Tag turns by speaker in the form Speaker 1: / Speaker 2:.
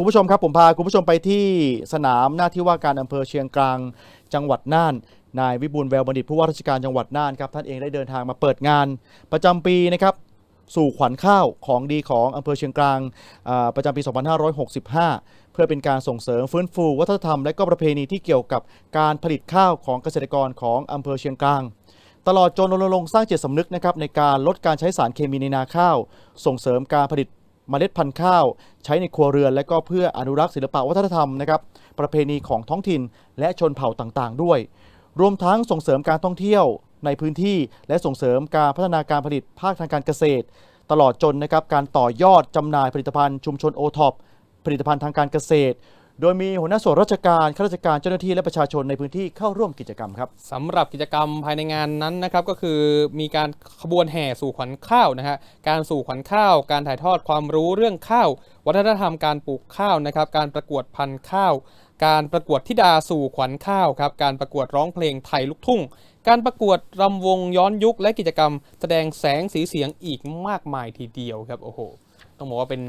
Speaker 1: คุณผู้ชมครับผมพาคุณผู้ชมไปที่สนามหน้าที่ว่าการอำเภอเชียงกลางจังหวัดน่านนายวิบูลแววบัณฑิตผู้ว่าราชการจังหวัดน่านครับท่านเองได้เดินทางมาเปิดงานประจำปีนะครับสู่ขวัญข้าวของดีของอำเภอเชียงกลางประจำปี 2565 เพื่อเป็นการส่งเสริมฟื้นฟูวัฒนธรรมและก็ประเพณีที่เกี่ยวกับการผลิตข้าวของเกษตรกรของอำเภอเชียงกลาง ตลอดจนรณรงค์สร้างจิตสำนึกนะครับในการลดการใช้สารเคมีในนาข้าว ส่งเสริมการผลิต เมล็ดพันธุ์ข้าว ใช้ในครัวเรือน และก็เพื่ออนุรักษ์ศิลปวัฒนธรรมนะครับประเพณีของท้องถิ่นและชนเผ่าต่างๆ ด้วย รวมทั้งส่งเสริมการท่องเที่ยวในพื้นที่ และส่งเสริมการพัฒนาการผลิตภาคทางการเกษตร ตลอดจนนะครับการต่อยอดจำหน่ายผลิตภัณฑ์ชุมชนโอท็อปผลิตภัณฑ์ทางการเกษตร โดยมีหัวหน้าส่วนราชการข้าราชการเจ้าหน้าที่และประชาชนในพื้นที่เข้าร่วมกิจกรรมครับ
Speaker 2: สำหรับกิจกรรมภายในงานนั้นนะครับก็คือมีการขบวนแห่สู่ขวัญข้าวนะฮะการสู่ขวัญข้าว การถ่ายทอดความรู้เรื่องข้าว วัฒนธรรมการปลูกข้าวนะครับการประกวดพันธุ์ข้าว การประกวดธิดาสู่ขวัญข้าวครับการประกวดร้องเพลงไทยลูกทุ่ง การประกวดรำวงย้อนยุคและกิจกรรม แสดงแสงสีเสียงอีกมากมายทีเดียวครับโอ้โหต้องบอกว่าเป็น